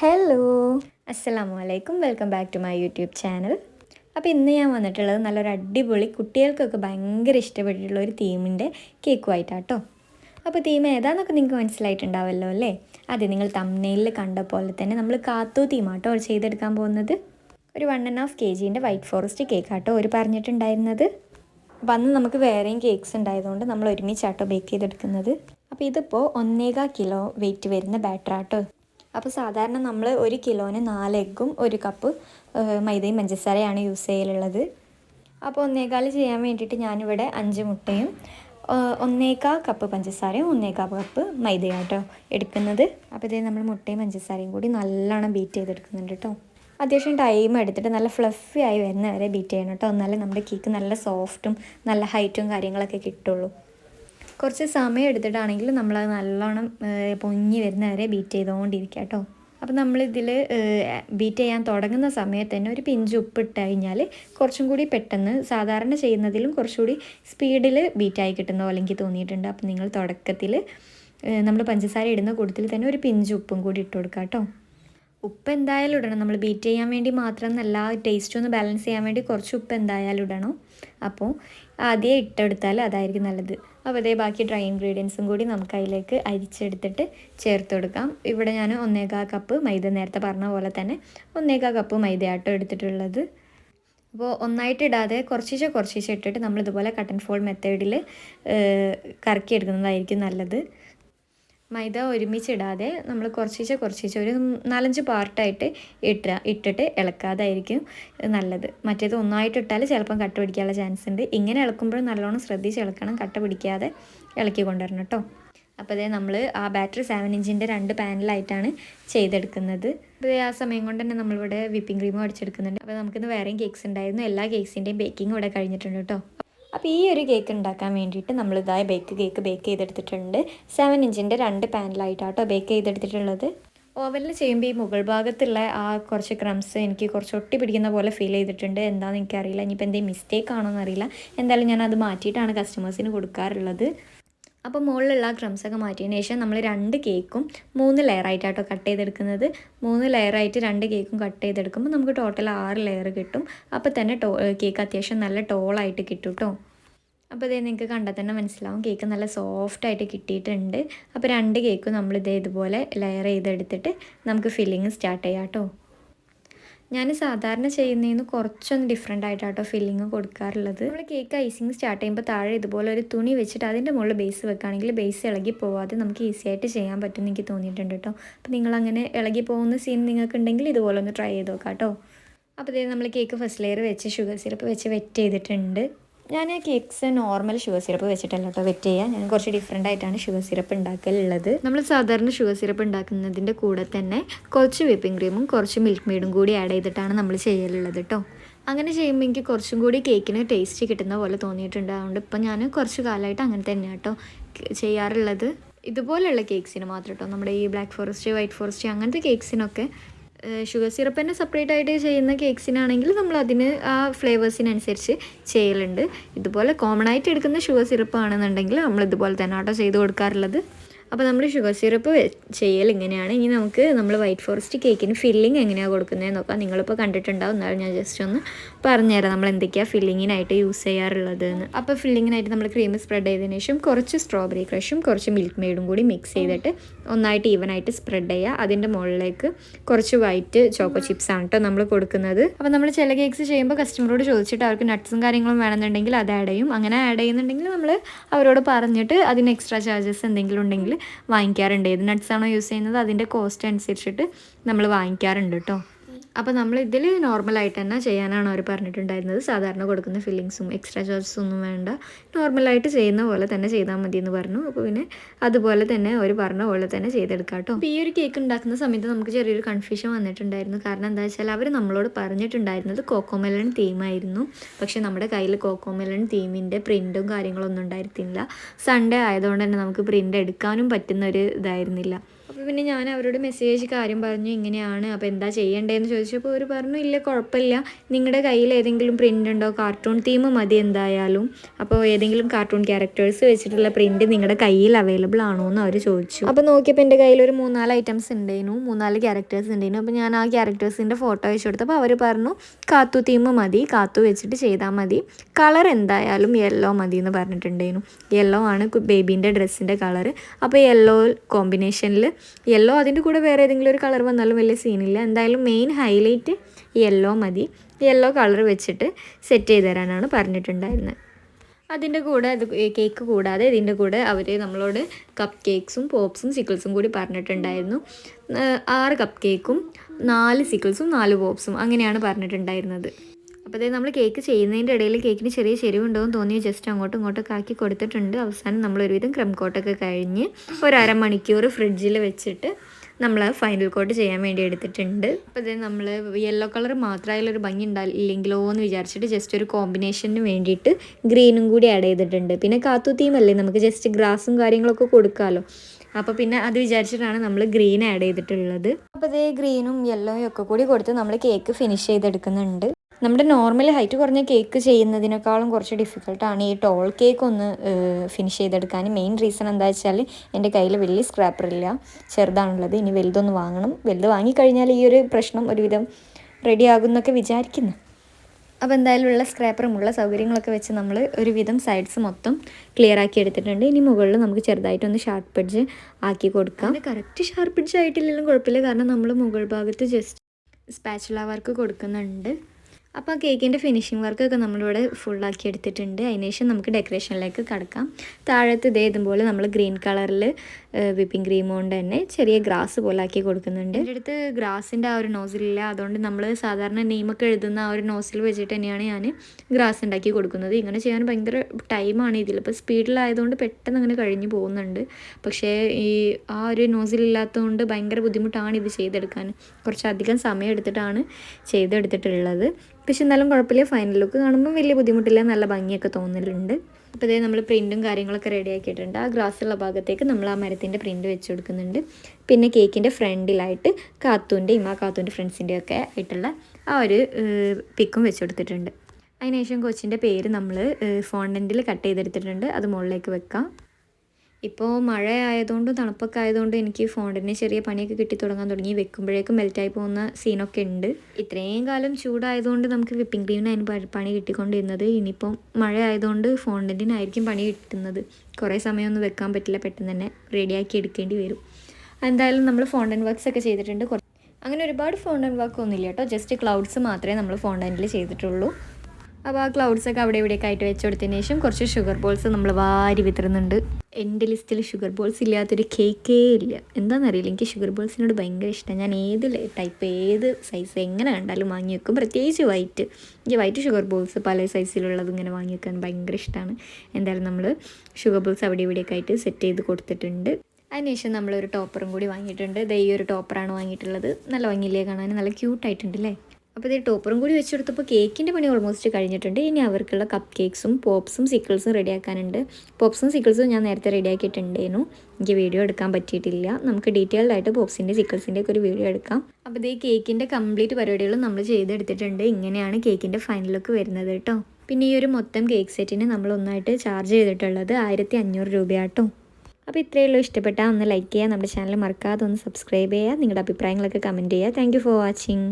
Hello അസ്സാം വലൈക്കും welcome back to my YouTube channel അപ്പോൾ ഇന്ന് ഞാൻ വന്നിട്ടുള്ളത് നല്ലൊരു അടിപൊളി കുട്ടികൾക്കൊക്കെ ഭയങ്കര ഇഷ്ടപ്പെട്ടിട്ടുള്ള ഒരു തീമിന്റെ കേക്കുമായിട്ടാട്ടോ അപ്പോൾ തീം ഏതാണെന്നൊക്കെ നിങ്ങൾക്ക് മനസ്സിലായിട്ടുണ്ടാവല്ലോ അല്ലേ? അതെ നിങ്ങൾ തമ്മനയിൽ കണ്ട പോലെ തന്നെ നമ്മൾ കാത്തു തീമാട്ടോ ചെയ്തെടുക്കാൻ പോകുന്നത്. ഒരു വൺ ആൻഡ് ഹാഫ് കെ ജീന്റെ വൈറ്റ് ഫോറസ്റ്റ് കേക്കാട്ടോ ഒരു പറഞ്ഞിട്ടുണ്ടായിരുന്നത്. അപ്പോൾ അന്ന് നമുക്ക് വേറെയും കേക്ക്സ് ഉണ്ടായതുകൊണ്ട് നമ്മൾ ഒരുമിച്ചാട്ടോ ബേക്ക് ചെയ്തെടുക്കുന്നത്. അപ്പോൾ ഇതിപ്പോൾ ഒന്നേകാ കിലോ വെയിറ്റ് വരുന്ന ബാറ്ററാട്ടോ അപ്പോൾ സാധാരണ നമ്മൾ ഒരു കിലോന് നാല് എഗ്ഗും ഒരു കപ്പ് മൈദയും പഞ്ചസാരയാണ് യൂസ് ചെയ്യലുള്ളത്. അപ്പോൾ ഒന്നേകാൽ ചെയ്യാൻ വേണ്ടിയിട്ട് ഞാനിവിടെ അഞ്ച് മുട്ടയും ഒന്നേക്കാൽ ഒന്നേകാ കപ്പ് പഞ്ചസാരയും ഒന്നേകാ കപ്പ് മൈദയും കേട്ടോ എടുക്കുന്നത്. അപ്പോൾ ഇതേ നമ്മൾ മുട്ടയും പഞ്ചസാരയും കൂടി നല്ലോണം ബീറ്റ് ചെയ്തെടുക്കുന്നുണ്ട് കേട്ടോ അത്യാവശ്യം ടൈം എടുത്തിട്ട് നല്ല ഫ്ലഫി ആയി വരുന്ന വരെ ബീറ്റ് ചെയ്യണം കേട്ടോ എന്നാലേ നമ്മുടെ കേക്ക് നല്ല സോഫ്റ്റും നല്ല ഹൈറ്റും കാര്യങ്ങളൊക്കെ കിട്ടുള്ളൂ. കുറച്ച് സമയം എടുത്തിട്ടാണെങ്കിൽ നമ്മളത് നല്ലോണം ഏഹ്, പൊങ്ങി വരുന്നവരെ ബീറ്റ് ചെയ്തുകൊണ്ടിരിക്കുക കേട്ടോ അപ്പോൾ നമ്മളിതിൽ ബീറ്റ് ചെയ്യാൻ തുടങ്ങുന്ന സമയത്ത് തന്നെ ഒരു പിഞ്ച് ഉപ്പ് ഇട്ട് കഴിഞ്ഞാൽ കുറച്ചും കൂടി പെട്ടെന്ന് സാധാരണ ചെയ്യുന്നതിലും കുറച്ചുകൂടി സ്പീഡിൽ ബീറ്റായി കിട്ടുന്ന പോലെ എനിക്ക് തോന്നിയിട്ടുണ്ട്. അപ്പോൾ നിങ്ങൾ തുടക്കത്തിൽ നമ്മൾ പഞ്ചസാര ഇടുന്ന കൂട്ടത്തിൽ തന്നെ ഒരു പിഞ്ച് ഉപ്പും കൂടി ഇട്ട് കൊടുക്കുക കേട്ടോ ഉപ്പ് എന്തായാലും ഇടണം. നമ്മൾ ബീറ്റ് ചെയ്യാൻ വേണ്ടി മാത്രം നല്ല ടേസ്റ്റ് ഒന്ന് ബാലൻസ് ചെയ്യാൻ വേണ്ടി കുറച്ച് ഉപ്പ് എന്തായാലും ഇടണം. അപ്പോൾ ആദ്യം ഇട്ടെടുത്താൽ അതായിരിക്കും നല്ലത്. അപ്പോൾ അതേ ബാക്കി ഡ്രൈ ഇൻഗ്രീഡിയൻസും കൂടി നമുക്ക് അതിലേക്ക് അരിച്ചെടുത്തിട്ട് ചേർത്ത് കൊടുക്കാം. ഇവിടെ ഞാൻ ഒന്നേകാ കപ്പ് മൈദ നേരത്തെ പറഞ്ഞ പോലെ തന്നെ ഒന്നേകാ കപ്പ് മൈദയാട്ടോ എടുത്തിട്ടുള്ളത്. അപ്പോൾ ഒന്നായിട്ട് ഇടാതെ കുറച്ചിച്ച് കുറച്ചിച്ച് ഇട്ടിട്ട് നമ്മളിതുപോലെ കട്ടൻ ഫോൾ മെത്തേഡിൽ കറക്കി എടുക്കുന്നതായിരിക്കും നല്ലത്. മൈദ ഒരുമിച്ചിടാതെ നമ്മൾ കുറച്ചിച്ച് കുറച്ചിച്ച് ഒരു നാലഞ്ച് പാർട്ടായിട്ട് ഇട്ടുക ഇട്ടിട്ട് ഇളക്കാതായിരിക്കും നല്ലത്. മറ്റേത് ഒന്നായിട്ട് ഇട്ടാൽ ചിലപ്പം കട്ട പിടിക്കാനുള്ള ചാൻസ് ഉണ്ട്. ഇങ്ങനെ ഇളക്കുമ്പോഴും നല്ലോണം ശ്രദ്ധിച്ച് ഇളക്കണം കട്ട പിടിക്കാതെ ഇളക്കി കൊണ്ടുവരണം കേട്ടോ അപ്പോൾ അതേ നമ്മൾ ആ ബാറ്ററി സെവൻ ഇഞ്ചിന്റെ രണ്ട് പാനലായിട്ടാണ് ചെയ്തെടുക്കുന്നത്. അപ്പോൾ ആ സമയം കൊണ്ട് തന്നെ നമ്മളിവിടെ വിപ്പിംഗ് ക്രീമും അടിച്ചെടുക്കുന്നുണ്ട്. അപ്പോൾ നമുക്കിന്ന് വേറെയും കേക്ക്സ് ഉണ്ടായിരുന്നു. എല്ലാ കേക്ക്സിന്റെയും ബേക്കിംഗ് ഇവിടെ കഴിഞ്ഞിട്ടുണ്ട് കേട്ടോ അപ്പോൾ ഈ ഒരു കേക്ക് ഉണ്ടാക്കാൻ വേണ്ടിയിട്ട് നമ്മൾ ഇതായ ബേക്ക് കേക്ക് ബേക്ക് ചെയ്തെടുത്തിട്ടുണ്ട് സെവൻ ഇഞ്ചിന്റെ രണ്ട് പാനലായിട്ടാട്ടോ ബേക്ക് ചെയ്തെടുത്തിട്ടുള്ളത്. ഓവനിൽ ചെയ്യുമ്പോൾ ഈ മുകൾ ഭാഗത്തുള്ള ആ കുറച്ച് ക്രംസ് എനിക്ക് കുറച്ച് ഒട്ടി പിടിക്കുന്ന പോലെ ഫീൽ ചെയ്തിട്ടുണ്ട്. എന്താണെന്ന് എനിക്കറിയില്ല. ഇനിയിപ്പോൾ എന്തെങ്കിലും മിസ്റ്റേക്ക് ആണോ എന്നറിയില്ല. എന്തായാലും ഞാൻ അത് മാറ്റിയിട്ടാണ് കസ്റ്റമേഴ്സിന് കൊടുക്കാറുള്ളത്. അപ്പോൾ മുകളിലുള്ള ആ ക്രംസൊക്കെ മാറ്റിയതിന് ശേഷം നമ്മൾ രണ്ട് കേക്കും മൂന്ന് ലെയറായിട്ടാട്ടോ കട്ട് ചെയ്തെടുക്കുന്നത്. മൂന്ന് ലെയറായിട്ട് രണ്ട് കേക്കും കട്ട് ചെയ്തെടുക്കുമ്പോൾ നമുക്ക് ടോട്ടൽ ആറ് ലെയർ കിട്ടും. അപ്പോൾ തന്നെ കേക്ക് അത്യാവശ്യം നല്ല ടോളായിട്ട് കിട്ടും കേട്ടോ അപ്പോൾ ഇതേ നിങ്ങൾക്ക് കണ്ടാൽ തന്നെ മനസ്സിലാവും. കേക്ക് നല്ല സോഫ്റ്റ് ആയിട്ട് കിട്ടിയിട്ടുണ്ട്. അപ്പോൾ രണ്ട് കേക്കും നമ്മൾ ഇതേ ഇതുപോലെ ലെയർ ചെയ്തെടുത്തിട്ട് നമുക്ക് ഫില്ലിങ് സ്റ്റാർട്ട് ചെയ്യാം കേട്ടോ. ഞാൻ സാധാരണ ചെയ്യുന്നതിന് കുറച്ചൊന്ന് ഡിഫറെന്റ് ആയിട്ടാട്ടോ ഫില്ലിങ് കൊടുക്കാറുള്ളത്. നമ്മൾ കേക്ക് ഐസിങ് സ്റ്റാർട്ട് ചെയ്യുമ്പോൾ താഴെ ഇതുപോലെ ഒരു തുണി വെച്ചിട്ട് അതിന്റെ മുകളിൽ ബേസ് വെക്കുകയാണെങ്കിൽ ബേസ് ഇളകി പോവാതെ നമുക്ക് ഈസി ആയിട്ട് ചെയ്യാൻ പറ്റും എനിക്ക് തോന്നിയിട്ടുണ്ട് കേട്ടോ. അപ്പോൾ നിങ്ങൾ അങ്ങനെ ഇളകി പോകുന്ന സീൻ നിങ്ങൾക്ക് ഉണ്ടെങ്കിൽ ഇതുപോലെ ഒന്ന് ട്രൈ ചെയ്ത് നോക്കാം കേട്ടോ. അപ്പോൾ നമ്മൾ കേക്ക് ഫസ്റ്റ് ലെയർ വെച്ച് ഷുഗർ സിറപ്പ് വെച്ച് വെറ്റ് ചെയ്തിട്ടുണ്ട്. ഞാൻ കേക്ക്സ് നോർമൽ ഷുഗർ സിറപ്പ് വെച്ചിട്ടല്ല കേട്ടോ വെറ്റ് ചെയ്യുക ഞാൻ കുറച്ച് ഡിഫറെന്റ് ആയിട്ടാണ് ഷുഗർ സിറപ്പ് ഉണ്ടാക്കലുള്ളത്. നമ്മൾ സാധാരണ ഷുഗർ സിറപ്പ് ഉണ്ടാക്കുന്നതിന്റെ കൂടെ തന്നെ കുറച്ച് വിപ്പിംഗ് ക്രീമും കുറച്ച് മിൽക്ക് മെയ്ഡും കൂടി ആഡ് ചെയ്തിട്ടാണ് നമ്മൾ ചെയ്യലുള്ളത് കേട്ടോ അങ്ങനെ ചെയ്യുമ്പോൾ എനിക്ക് കുറച്ചും കൂടി കേക്കിന് ടേസ്റ്റ് കിട്ടുന്ന പോലെ തോന്നിയിട്ടുണ്ട്. അതുകൊണ്ട് ഇപ്പം ഞാൻ കുറച്ച് കാലമായിട്ട് അങ്ങനെ തന്നെയാണ് കേട്ടോ ചെയ്യാറുള്ളത്. ഇതുപോലെയുള്ള കേക്ക്സിന് മാത്രം കേട്ടോ നമ്മുടെ ഈ ബ്ലാക്ക് ഫോറസ്റ്റ് വൈറ്റ് ഫോറസ്റ്റ് അങ്ങനത്തെ കേക്ക്സിനൊക്കെ ഷുഗർ സിറപ്പ് തന്നെ സെപ്പറേറ്റ് ആയിട്ട് ചെയ്യുന്ന കേക്ക്സിനാണെങ്കിൽ നമ്മൾ അതിന് ആ ഫ്ലേവേഴ്സിനനുസരിച്ച് ചെയ്യലുണ്ട്. ഇതുപോലെ കോമൺ ആയിട്ട് എടുക്കുന്ന ഷുഗർ സിറപ്പ് ആണെന്നുണ്ടെങ്കിൽ നമ്മൾ ഇതുപോലെ തന്നെ ആട്ടോ ചെയ്ത് കൊടുക്കാറുള്ളത്. അപ്പോൾ നമ്മൾ ഷുഗർ സിറപ്പ് ചെയ്യൽ ഇങ്ങനെയാണ്. ഇനി നമുക്ക് നമ്മൾ വൈറ്റ് ഫോറസ്റ്റ് കേക്കിന് ഫില്ലിംഗ് എങ്ങനെയാണ് കൊടുക്കുന്നത് നോക്കാം. നിങ്ങളിപ്പോൾ കണ്ടിട്ടുണ്ടാവും. എന്നാലും ഞാൻ ജസ്റ്റ് ഒന്ന് പറഞ്ഞുതരാം നമ്മൾ എന്തൊക്കെയാണ് ഫില്ലിങ്ങിനായിട്ട് യൂസ് ചെയ്യാറുള്ളത് എന്ന് അപ്പോൾ ഫില്ലിങ്ങിനായിട്ട് നമ്മൾ ക്രീം സ്പ്രെഡ് ചെയ്തതിന് ശേഷം കുറച്ച് സ്ട്രോബെറി ക്രഷും കുറച്ച് മിൽക്ക് മെയ്ഡും കൂടി മിക്സ് ചെയ്തിട്ട് ഒന്നായിട്ട് ഈവനായിട്ട് സ്പ്രെഡ് ചെയ്യുക അതിന്റെ മുകളിലേക്ക് കുറച്ച് വൈറ്റ് ചോക്കോ ചിപ്സ് ആണ് കേട്ടോ നമ്മൾ കൊടുക്കുന്നത്. അപ്പോൾ നമ്മൾ ചില കേക്ക്സ് ചെയ്യുമ്പോൾ കസ്റ്റമറോട് ചോദിച്ചിട്ട് അവർക്ക് നട്ട്സും കാര്യങ്ങളും വേണമെന്നുണ്ടെങ്കിൽ അത് ആഡ് ചെയ്യും. അങ്ങനെ ആഡ് ചെയ്യുന്നുണ്ടെങ്കിൽ നമ്മൾ അവരോട് പറഞ്ഞിട്ട് അതിന് എക്സ്ട്രാ ചാർജസ് എന്തെങ്കിലും ഉണ്ടെങ്കിൽ വാങ്ങിക്കാറുണ്ട്. ഏത് നട്ട്സ് ആണോ യൂസ് ചെയ്യുന്നത് അതിന്റെ കോസ്റ്റ് അനുസരിച്ചിട്ട് നമ്മൾ വാങ്ങിക്കാറുണ്ട് കേട്ടോ അപ്പോൾ നമ്മൾ ഇതിൽ നോർമലായിട്ട് തന്നെ ചെയ്യാനാണ് അവർ പറഞ്ഞിട്ടുണ്ടായിരുന്നത്. സാധാരണ കൊടുക്കുന്ന ഫില്ലിങ്സും എക്സ്ട്രാ ചാർജസ് ഒന്നും വേണ്ട. നോർമലായിട്ട് ചെയ്യുന്ന പോലെ തന്നെ ചെയ്താൽ മതി എന്ന് പറഞ്ഞു. അപ്പോൾ പിന്നെ അതുപോലെ തന്നെ അവർ പറഞ്ഞ പോലെ തന്നെ ചെയ്തെടുക്കാം കേട്ടോ ഈ ഒരു കേക്ക് ഉണ്ടാക്കുന്ന സമയത്ത് നമുക്ക് ചെറിയൊരു കൺഫ്യൂഷൻ വന്നിട്ടുണ്ടായിരുന്നു. കാരണം എന്താ വെച്ചാൽ അവർ നമ്മളോട് പറഞ്ഞിട്ടുണ്ടായിരുന്നത് കോക്കോമെലൺ തീമായിരുന്നു പക്ഷേ നമ്മുടെ കയ്യിൽ കോക്കോമെലൺ തീമിന്റെ പ്രിന്റും കാര്യങ്ങളൊന്നും ഉണ്ടായിരുന്നില്ല. സൺഡേ ആയതുകൊണ്ട് തന്നെ നമുക്ക് പ്രിന്റ് എടുക്കാനും പറ്റുന്ന ഒരു ഇതായിരുന്നില്ല. അപ്പോൾ പിന്നെ ഞാൻ അവരോട് മെസ്സേജ് കാര്യം പറഞ്ഞു ഇങ്ങനെയാണ് അപ്പോൾ എന്താ ചെയ്യേണ്ടതെന്ന് ചോദിച്ചപ്പോൾ അവർ പറഞ്ഞു ഇല്ല കുഴപ്പമില്ല നിങ്ങളുടെ കയ്യിൽ ഏതെങ്കിലും പ്രിന്റ് ഉണ്ടോ? കാർട്ടൂൺ തീം മതി എന്തായാലും. അപ്പോൾ ഏതെങ്കിലും കാർട്ടൂൺ ക്യാരക്ടേഴ്സ് വെച്ചിട്ടുള്ള പ്രിന്റ് നിങ്ങളുടെ കയ്യിൽ അവൈലബിൾ ആണോ എന്ന് അവർ ചോദിച്ചു. അപ്പോൾ നോക്കിയപ്പോൾ എന്റെ കയ്യിൽ ഒരു മൂന്നാൽ ഐറ്റംസ് ഉണ്ടായിരുന്നു മൂന്നാൽ ക്യാരക്ടേഴ്സ് ഉണ്ടായിരുന്നു അപ്പോൾ ഞാൻ ആ ക്യാരക്ടേഴ്സിന്റെ ഫോട്ടോ അയച്ചു കൊടുത്തപ്പോൾ അവർ പറഞ്ഞു കാത്തു തീം മതി കാത്തു വെച്ചിട്ട് ചെയ്താൽ മതി. കളർ എന്തായാലും യെല്ലോ മതി എന്ന് പറഞ്ഞിട്ടുണ്ടായിരുന്നു യെല്ലോ ആണ് ബേബീന്റെ ഡ്രസ്സിന്റെ കളർ അപ്പോൾ യെല്ലോ കോമ്പിനേഷനിൽ യെല്ലോ അതിന്റെ കൂടെ വേറെ ഏതെങ്കിലും ഒരു കളർ വന്നാലും വലിയ സീനില്ല എന്തായാലും മെയിൻ ഹൈലൈറ്റ് യെല്ലോ മതി. യെല്ലോ കളർ വെച്ചിട്ട് സെറ്റ് ചെയ്ത് തരാനാണ് പറഞ്ഞിട്ടുണ്ടായിരുന്നത് അതിന്റെ കൂടെ അത് കേക്ക് കൂടാതെ ഇതിന്റെ കൂടെ അവർ നമ്മളോട് കപ്പ് കേക്ക്സും പോപ്സും സിക്കിൾസും കൂടി പറഞ്ഞിട്ടുണ്ടായിരുന്നു. ആറ് കപ്പ് കേക്കും നാല് സിക്കിൾസും നാല് പോപ്സും അങ്ങനെയാണ് പറഞ്ഞിട്ടുണ്ടായിരുന്നത്. അപ്പോൾ അതായത് നമ്മൾ കേക്ക് ചെയ്യുന്നതിന്റെ ഇടയിൽ കേക്കിന് ചെറിയ ചെരിവുണ്ടോയെന്ന് തോന്നി ജസ്റ്റ് അങ്ങോട്ടും ഇങ്ങോട്ടൊക്കെ ആക്കി കൊടുത്തിട്ടുണ്ട്. അവസാനം നമ്മൾ ഒരുവിധം ക്രം കോട്ടൊക്കെ കഴിഞ്ഞ് ഒരു അരമണിക്കൂർ ഫ്രിഡ്ജിൽ വെച്ചിട്ട് നമ്മൾ ഫൈനൽ കോട്ട് ചെയ്യാൻ വേണ്ടി എടുത്തിട്ടുണ്ട്. അപ്പോൾ ഇത് നമ്മൾ യെല്ലോ കളർ മാത്രമായാലും ഒരു ഭംഗി ഉണ്ടായില്ലെങ്കിലോ എന്ന് വിചാരിച്ചിട്ട് ജസ്റ്റ് ഒരു കോമ്പിനേഷന് വേണ്ടിയിട്ട് ഗ്രീനും കൂടി ആഡ് ചെയ്തിട്ടുണ്ട്. പിന്നെ കാത്തു തീമല്ലേ നമുക്ക് ജസ്റ്റ് ഗ്രാസും കാര്യങ്ങളൊക്കെ കൊടുക്കാമല്ലോ അപ്പോൾ പിന്നെ അത് വിചാരിച്ചിട്ടാണ് നമ്മൾ ഗ്രീൻ ആഡ് ചെയ്തിട്ടുള്ളത്. അപ്പോൾ ഇതേ ഗ്രീനും യെല്ലോയും ഒക്കെ കൂടി കൊടുത്ത് നമ്മൾ കേക്ക് ഫിനിഷ് ചെയ്തെടുക്കുന്നുണ്ട്. നമ്മുടെ നോർമൽ ഹൈറ്റ് കുറഞ്ഞ കേക്ക് ചെയ്യുന്നതിനേക്കാളും കുറച്ച് ഡിഫിക്കൽട്ടാണ് ഈ ടോൾ കേക്ക് ഒന്ന് ഫിനിഷ് ചെയ്തെടുക്കാൻ. മെയിൻ റീസൺ എന്താ വെച്ചാൽ എന്റെ കയ്യിൽ വലിയ സ്ക്രാപ്പറില്ല ചെറുതാണുള്ളത്. ഇനി വലുതൊന്ന് വാങ്ങണം. വലുത് വാങ്ങിക്കഴിഞ്ഞാൽ ഈ ഒരു പ്രശ്നം ഒരുവിധം റെഡി ആകുമെന്നൊക്കെ വിചാരിക്കുന്നു. അപ്പോൾ എന്തായാലും ഉള്ള സ്ക്രാപ്പറും ഉള്ള സൗകര്യങ്ങളൊക്കെ വെച്ച് നമ്മൾ ഒരുവിധം സൈഡ്സ് മൊത്തം ക്ലിയർ ആക്കി എടുത്തിട്ടുണ്ട്. ഇനി മുകളിൽ നമുക്ക് ചെറുതായിട്ടൊന്ന് ഷാർപ്പ് എഡ്ജ് ആക്കി കൊടുക്കാം. കറക്റ്റ് ഷാർപ്പ് എഡ്ജ് ആയിട്ടില്ലെങ്കിലും കുഴപ്പമില്ല. കാരണം നമ്മൾ മുകൾ ഭാഗത്ത് ജസ്റ്റ് സ്പാച്ചുല വർക്ക് കൊടുക്കുന്നുണ്ട്. അപ്പോൾ കേക്കിന്റെ ഫിനിഷിംഗ് വർക്കൊക്കെ നമ്മളിവിടെ ഫുള്ളാക്കി എടുത്തിട്ടുണ്ട്. അതിനുശേഷം നമുക്ക് ഡെക്കറേഷനിലേക്ക് കടക്കാം. താഴത്ത് ഇതേ ഇതുപോലെ നമ്മൾ ഗ്രീൻ കളറിൽ വിപ്പിംഗ് ക്രീം കൊണ്ട് തന്നെ ചെറിയ ഗ്രാസ് പോലെ ആക്കി കൊടുക്കുന്നുണ്ട്. എന്റെ അടുത്ത് ഗ്രാസിന്റെ ആ ഒരു നോസിലില്ല അതുകൊണ്ട് നമ്മൾ സാധാരണ നെയിമൊക്കെ എഴുതുന്ന ആ ഒരു നോസിൽ വെച്ചിട്ട് തന്നെയാണ് ഞാൻ ഗ്രാസ് ഉണ്ടാക്കി കൊടുക്കുന്നത്. ഇങ്ങനെ ചെയ്യാൻ ഭയങ്കര ടൈമാണ് ഇതിൽ ഇപ്പോൾ സ്പീഡിലായതുകൊണ്ട് പെട്ടെന്ന് അങ്ങനെ കഴിഞ്ഞു പോകുന്നുണ്ട്. പക്ഷേ ഈ ആ ഒരു നോസിലില്ലാത്തതുകൊണ്ട് ഭയങ്കര ബുദ്ധിമുട്ടാണ് ഇത് ചെയ്തെടുക്കാൻ. കുറച്ചധികം സമയം എടുത്തിട്ടാണ് ചെയ്തെടുത്തിട്ടുള്ളത്. പക്ഷെ എന്നാലും കുഴപ്പമില്ല. ഫൈനൽ ലുക്ക് കാണുമ്പോൾ വലിയ ബുദ്ധിമുട്ടില്ല നല്ല ഭംഗിയൊക്കെ തോന്നലുണ്ട്. അപ്പോൾ ഇതേ നമ്മൾ പ്രിന്റും കാര്യങ്ങളൊക്കെ റെഡി ആക്കിയിട്ടുണ്ട്. ആ ഗ്രാസുള്ള ഭാഗത്തേക്ക് നമ്മൾ ആ മരത്തിന്റെ പ്രിന്റ് വെച്ച് കൊടുക്കുന്നുണ്ട്. പിന്നെ കേക്കിന്റെ ഫ്രണ്ടിലായിട്ട് കാത്തൂന്റെയും ആ കാത്തൂന്റെ ഫ്രണ്ട്സിന്റെയും ഒക്കെ ആയിട്ടുള്ള ആ ഒരു പിക്കും വെച്ച് കൊടുത്തിട്ടുണ്ട്. അതിനുശേഷം കൊച്ചിന്റെ പേര് നമ്മൾ ഫോണ്ടന്റിൽ കട്ട് ചെയ്തെടുത്തിട്ടുണ്ട്. അത് മുകളിലേക്ക് വെക്കാം. ഇപ്പോൾ മഴ ആയതുകൊണ്ടും തണുപ്പൊക്കെ ആയതുകൊണ്ടും എനിക്ക് ഫോണ്ടിന് ചെറിയ പണിയൊക്കെ കിട്ടി തുടങ്ങാൻ തുടങ്ങി. വെക്കുമ്പോഴേക്കും മെൽറ്റായി പോകുന്ന സീനൊക്കെ ഉണ്ട്. ഇത്രയും കാലം ചൂടായതുകൊണ്ട് നമുക്ക് വിപ്പിംഗ് ക്രീമിന് അതിന് പ- പണി കിട്ടിക്കൊണ്ടിരുന്നത്. ഇനിയിപ്പം മഴ ആയതുകൊണ്ട് ഫോണ്ടിനായിരിക്കും പണി കിട്ടുന്നത്. കുറേ സമയമൊന്നും വെക്കാൻ പറ്റില്ല. പെട്ടെന്ന് തന്നെ റെഡിയാക്കി എടുക്കേണ്ടി വരും. എന്തായാലും നമ്മൾ ഫോണ്ടൻ വർക്ക്സ് ഒക്കെ ചെയ്തിട്ടുണ്ട്. അങ്ങനെ ഒരുപാട് ഫോണ്ടൻ വർക്ക് ഒന്നുമില്ല കേട്ടോ. ജസ്റ്റ് ക്ലൗഡ്സ് മാത്രമേ നമ്മൾ ഫോണ്ടനിൽ ചെയ്തിട്ടുള്ളൂ. അപ്പോൾ ആ ക്ലൗഡ്സ് ഒക്കെ അവിടെ ഇവിടെയൊക്കെ ആയിട്ട് വെച്ച് കൊടുത്തതിന് ശേഷം കുറച്ച് ഷുഗർ ബോൾസ് നമ്മൾ വാരി വിതറുന്നുണ്ട്. എന്റെ ലിസ്റ്റിൽ ഷുഗർ ബോൾസ് ഇല്ലാത്തൊരു കേക്കേ ഇല്ല. എന്താണെന്നറിയില്ല എനിക്ക് ഷുഗർ ബോൾസിനോട് ഭയങ്കര ഇഷ്ടമാണ് ഞാൻ ഏത് ടൈപ്പ് ഏത് സൈസ് എങ്ങനെ കണ്ടാലും വാങ്ങി വെക്കും. പ്രത്യേകിച്ച് വൈറ്റ്. എനിക്ക് വൈറ്റ് ഷുഗർ ബോൾസ് പല സൈസിലുള്ളത് ഇങ്ങനെ വാങ്ങി വെക്കാൻ ഭയങ്കര ഇഷ്ടമാണ് എന്തായാലും നമ്മൾ ഷുഗർ ബോൾസ് അവിടെ ഇവിടെയൊക്കെ ആയിട്ട് സെറ്റ് ചെയ്ത് കൊടുത്തിട്ടുണ്ട്. അതിനുശേഷം നമ്മളൊരു ടോപ്പറും കൂടി വാങ്ങിയിട്ടുണ്ട്. ദേ ഒരു ടോപ്പറാണ് വാങ്ങിയിട്ടുള്ളത്. നല്ല ഭംഗിയിലേ കാണാൻ? നല്ല ക്യൂട്ടായിട്ടുണ്ട് അല്ലേ അപ്പോൾ ഇത് ടോപ്പറും കൂടി വെച്ചെടുത്തപ്പോൾ കേക്കിന്റെ പണി ഓൾമോസ്റ്റ് കഴിഞ്ഞിട്ടുണ്ട്. ഇനി അവർക്കുള്ള കപ്പ് കേക്ക്സും പോപ്സും സിക്കിൾസും റെഡിയാക്കാനുണ്ട് പോപ്സും സിക്കിൾസും ഞാൻ നേരത്തെ റെഡിയാക്കിയിട്ടുണ്ടായിരുന്നു എനിക്ക് വീഡിയോ എടുക്കാൻ പറ്റിയിട്ടില്ല. നമുക്ക് ഡീറ്റെയിൽഡ് ആയിട്ട് പോപ്സിന്റെ സിക്കിൾസിന്റെ ഒക്കെ ഒരു വീഡിയോ എടുക്കാം. അപ്പോൾ ഇത് കേക്കിന്റെ കംപ്ലീറ്റ് പരിപാടികളും നമ്മൾ ചെയ്തെടുത്തിട്ടുണ്ട്. ഇങ്ങനെയാണ് കേക്കിന്റെ ഫൈനൽ ലുക്ക് വരുന്നത് കേട്ടോ. പിന്നെ ഈ ഒരു മൊത്തം കേക്ക് സെറ്റിന് നമ്മൾ ഒന്നായിട്ട് ചാർജ് ചെയ്തിട്ടുള്ളത് ആയിരത്തി അഞ്ഞൂറ് രൂപയാട്ടോ. അപ്പോൾ ഇത്രയേ ഉള്ളൂ. ഇഷ്ടപ്പെട്ടാൽ ഒന്ന് ലൈക്ക് ചെയ്യുക നമ്മുടെ ചാനൽ മറക്കാതെ ഒന്ന് സബ്സ്ക്രൈബ് ചെയ്യുക. നിങ്ങളുടെ അഭിപ്രായങ്ങളൊക്കെ കമന്റ് ചെയ്യുക. Thank for watching